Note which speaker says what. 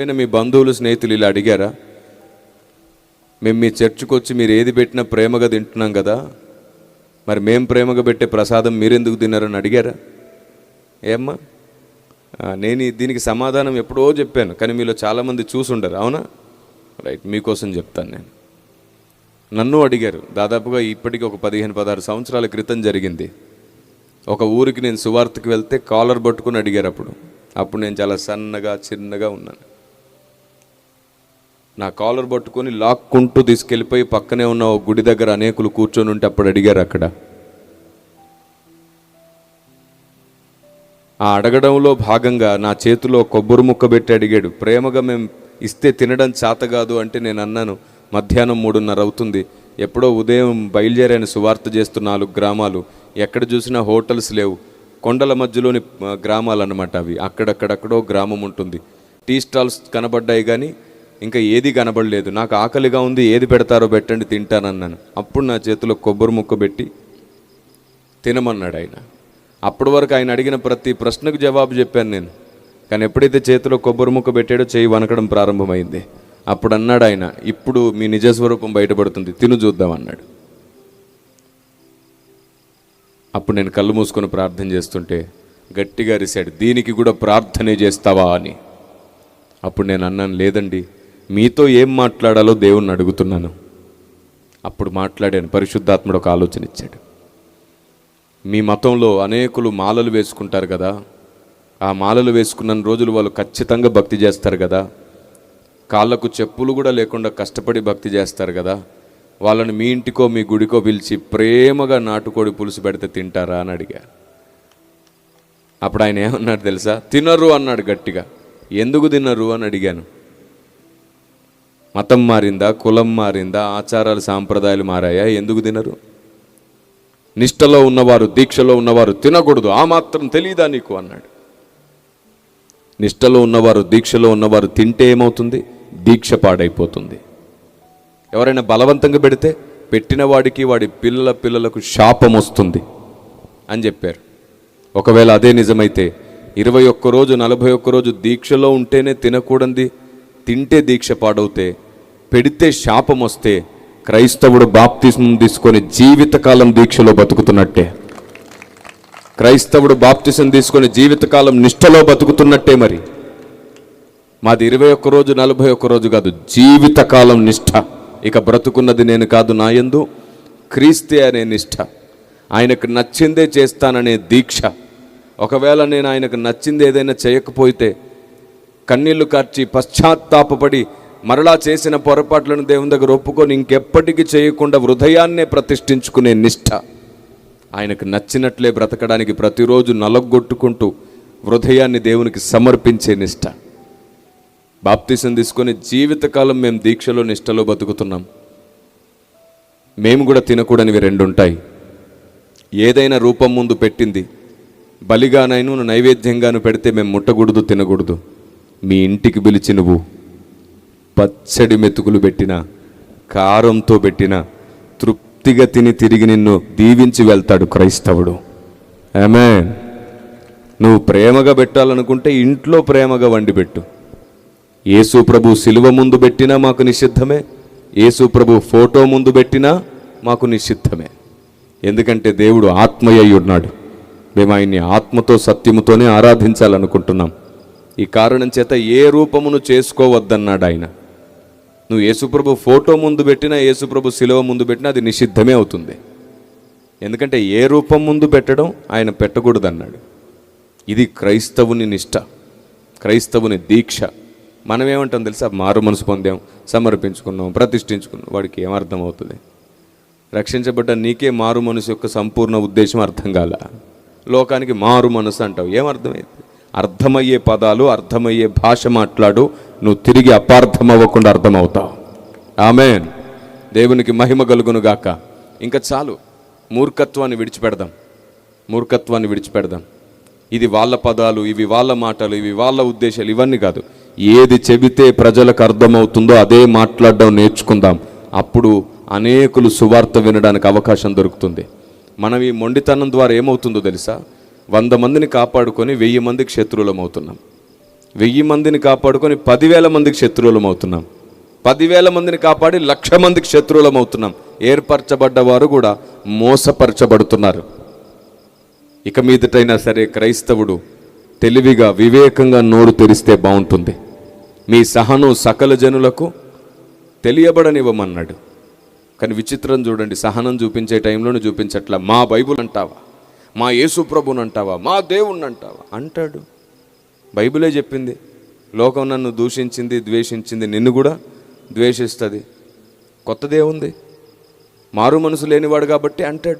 Speaker 1: ఎప్పుడైనా మీ బంధువులు స్నేహితులు ఇలా అడిగారా? మేము మీ చర్చికి వచ్చి మీరు ఏది పెట్టినా ప్రేమగా తింటున్నాం కదా మరి మేము ప్రేమగా పెట్టే ప్రసాదం మీరెందుకు తిన్నారని అడిగారా? ఏమ్మా నేను దీనికి సమాధానం ఎప్పుడో చెప్పాను కానీ మీలో చాలామంది చూసుండరు అవునా? రైట్ మీకోసం చెప్తాను నేను. నన్ను అడిగారు దాదాపుగా ఇప్పటికి ఒక పదిహేను పదహారు సంవత్సరాల క్రితం జరిగింది. ఒక ఊరికి నేను సువార్తకి వెళ్తే కాలర్ పట్టుకుని అడిగారు అప్పుడు. అప్పుడు నేను చాలా సన్నగా చిన్నగా ఉన్నాను. నా కాలర్ పట్టుకొని లాక్కుంటూ తీసుకెళ్ళిపోయి పక్కనే ఉన్న ఒక గుడి దగ్గర అనేకులు కూర్చొని ఉంటే అప్పుడు అడిగారు అక్కడ. ఆ అడగడంలో భాగంగా నా చేతిలో కొబ్బరి ముక్క పెట్టి అడిగాడు. ప్రేమగా మేము ఇస్తే తినడం చేత కాదు అంటే నేను అన్నాను మధ్యాహ్నం మూడున్నర అవుతుంది. ఎప్పుడో ఉదయం బయలుదేరాను సువార్త చేస్తూ నాలుగు గ్రామాలు. ఎక్కడ చూసినా హోటల్స్ లేవు. కొండల మధ్యలోని గ్రామాలు అన్నమాట అవి. అక్కడక్కడక్కడో గ్రామం ఉంటుంది. టీ స్టాల్స్ కనబడ్డాయి కానీ ఇంకా ఏది కనబడలేదు. నాకు ఆకలిగా ఉంది ఏది పెడతారో పెట్టండి తింటానన్నాను. అప్పుడు నా చేతిలో కొబ్బరి ముక్క పెట్టి తినమన్నాడు ఆయన. అప్పటి వరకు ఆయన అడిగిన ప్రతి ప్రశ్నకు జవాబు చెప్పాను నేను. కానీ ఎప్పుడైతే చేతిలో కొబ్బరి ముక్క పెట్టాడో చేయి వనకడం ప్రారంభమైంది. అప్పుడు అన్నాడు ఆయన ఇప్పుడు మీ నిజస్వరూపం బయటపడుతుంది తిను చూద్దాం అన్నాడు. అప్పుడు నేను కళ్ళు మూసుకొని ప్రార్థన చేస్తుంటే గట్టిగా అరిశాడు దీనికి కూడా ప్రార్థనే చేస్తావా అని. అప్పుడు నేను అన్నాను లేదండి మీతో ఏం మాట్లాడాలో దేవుణ్ణి అడుగుతున్నాను. అప్పుడు మాట్లాడాను. పరిశుద్ధాత్ముడు ఒక ఆలోచన ఇచ్చాడు. మీ మతంలో అనేకులు మాలలు వేసుకుంటారు కదా? ఆ మాలలు వేసుకున్న రోజులు వాళ్ళు ఖచ్చితంగా భక్తి చేస్తారు కదా? కాళ్ళకు చెప్పులు కూడా లేకుండా కష్టపడి భక్తి చేస్తారు కదా? వాళ్ళని మీ ఇంటికో మీ గుడికో పిలిచి ప్రేమగా నాటుకోడి పులుసు పెడితే తింటారా అని అడిగారు అప్పుడు ఆయన ఏమన్నాడు తెలుసా? తినరు అన్నాడు గట్టిగా. ఎందుకు తినరు అని అడిగాను. మతం మారిందా కులం మారిందా ఆచారాలు సాంప్రదాయాలు మారాయా? ఎందుకు తినరు? నిష్టలో ఉన్నవారు దీక్షలో ఉన్నవారు తినకూడదు. ఆ మాత్రం తెలియదా నీకు? అన్నాడు. నిష్టలో ఉన్నవారు దీక్షలో ఉన్నవారు తింటే ఏమవుతుంది? దీక్ష పాడైపోతుంది. ఎవరైనా బలవంతంగా పెడితే పెట్టిన వాడికి వాడి పిల్లల పిల్లలకు శాపం వస్తుంది అని చెప్పారు. ఒకవేళ అదే నిజమైతే ఇరవై ఒక్క రోజు నలభై ఒక్క రోజు దీక్షలో ఉంటేనే తినకూడంది. తింటే దీక్ష పాడవుతే పెడితే శాపం వస్తే క్రైస్తవుడు బాప్తిస్మం తీసుకొని జీవితకాలం దీక్షలో బతుకుతున్నట్టే. క్రైస్తవుడు బాప్తిసం తీసుకొని జీవితకాలం నిష్టలో బతుకుతున్నట్టే మరి. మాది ఇరవై ఒక్క రోజు నలభై ఒక్క రోజు కాదు జీవితకాలం నిష్ఠ. ఇక బ్రతుకున్నది నేను కాదు నా ఎందు క్రీస్తే అనే నిష్ఠ. ఆయనకు నచ్చిందే చేస్తాననే దీక్ష. ఒకవేళ నేను ఆయనకు నచ్చింది ఏదైనా చేయకపోతే కన్నీళ్ళు కార్చి పశ్చాత్తాపడి మరలా చేసిన పొరపాట్లను దేవుని దగ్గర ఒప్పుకొని ఇంకెప్పటికీ చేయకుండా హృదయాన్నే ప్రతిష్ఠించుకునే నిష్ఠ ఆయనకు నచ్చినట్లే బ్రతకడానికి ప్రతిరోజు నలగొట్టుకుంటూ హృదయాన్ని దేవునికి సమర్పించే నిష్ఠ బాప్తిసం తీసుకొని జీవితకాలం మేము దీక్షలో నిష్టలో బతుకుతున్నాం. మేము కూడా తినకూడనివి రెండు ఉంటాయి ఏదైనా రూపం ముందు పెట్టింది. బలిగానైను నైవేద్యంగాను పెడితే మేము ముట్టకూడదు తినకూడదు. మీ ఇంటికి పిలిచి నువ్వు పచ్చడి మెతుకులు పెట్టిన కారంతో పెట్టిన తృప్తిగా తిని తిరిగి నిన్ను దీవించి వెళ్తాడు క్రైస్తవుడు. ఆమె నువ్వు ప్రేమగా పెట్టాలనుకుంటే ఇంట్లో ప్రేమగా వండి పెట్టు. యేసు ప్రభు శిలువ ముందు పెట్టినా మాకు నిషిద్ధమే. యేసు ప్రభు ఫోటో ముందు పెట్టినా మాకు నిషిద్ధమే. ఎందుకంటే దేవుడు ఆత్మయ్యి ఉన్నాడు. మేము ఆయన్ని ఆత్మతో సత్యముతోనే ఆరాధించాలనుకుంటున్నాం. ఈ కారణం చేత ఏ రూపమును చేసుకోవద్దన్నాడు ఆయన. నువ్వు యేసుప్రభు ఫోటో ముందు పెట్టినా యేసుప్రభు శిలువ ముందు పెట్టినా అది నిషిద్ధమే అవుతుంది. ఎందుకంటే ఏ రూపం ముందు పెట్టడం ఆయన పెట్టకూడదన్నాడు. ఇది క్రైస్తవుని నిష్ఠ క్రైస్తవుని దీక్ష. మనం ఏమంటాం తెలుసా? మారు మనసు పొందాం సమర్పించుకున్నాం ప్రతిష్ఠించుకున్నాం వాడికి ఏమర్థం అవుతుంది రక్షించబడ్డ నీకే మారు మనసు యొక్క సంపూర్ణ ఉద్దేశం అర్థం కాల. లోకానికి మారు మనసు అంటావు ఏమర్థమైంది అర్థమయ్యే పదాలు అర్థమయ్యే భాష మాట్లాడు నువ్వు తిరిగి అపార్థం అవ్వకుండా అర్థమవుతావు. ఆమెన్. దేవునికి మహిమ కలుగును గాక. ఇంకా చాలు. మూర్ఖత్వాన్ని విడిచిపెడదాం. మూర్ఖత్వాన్ని విడిచిపెడదాం. ఇది వాళ్ళ పదాలు ఇవి వాళ్ళ మాటలు ఇవి వాళ్ళ ఉద్దేశాలు ఇవన్నీ కాదు. ఏది చెబితే ప్రజలకు అర్థమవుతుందో అదే మాట్లాడడం నేర్చుకుందాం. అప్పుడు అనేకులు సువార్త వినడానికి అవకాశం దొరుకుతుంది. మనం ఈ మొండితనం ద్వారా ఏమవుతుందో తెలుసా? వంద మందిని కాపాడుకొని వెయ్యి మందికి శత్రువులం అవుతున్నాం వెయ్యి మందిని కాపాడుకొని పదివేల మందికి శత్రువులం అవుతున్నాం పదివేల మందిని కాపాడి లక్ష మందికి శత్రువులం అవుతున్నాం ఏర్పరచబడ్డవారు కూడా మోసపరచబడుతున్నారు. ఇక మీదటైనా సరే క్రైస్తవుడు తెలివిగా వివేకంగా నోరు తెరిస్తే బాగుంటుంది. మీ సహనం సకల జనులకు తెలియబడనివ్వమన్నాడు. కానీ విచిత్రం చూడండి సహనం చూపించే టైంలోనే చూపించట్లా. మా బైబుల్ అంటావా? మా యేసుప్రభుని అంటావా? మా దేవుణ్ణి అంటావా? అంటాడు. బైబిలే చెప్పింది. లోకం నన్ను దూషించింది ద్వేషించింది నిన్ను కూడా ద్వేషిస్తుంది. కొత్తదే ఉంది. మారు మనసు లేనివాడు కాబట్టి అంటాడు.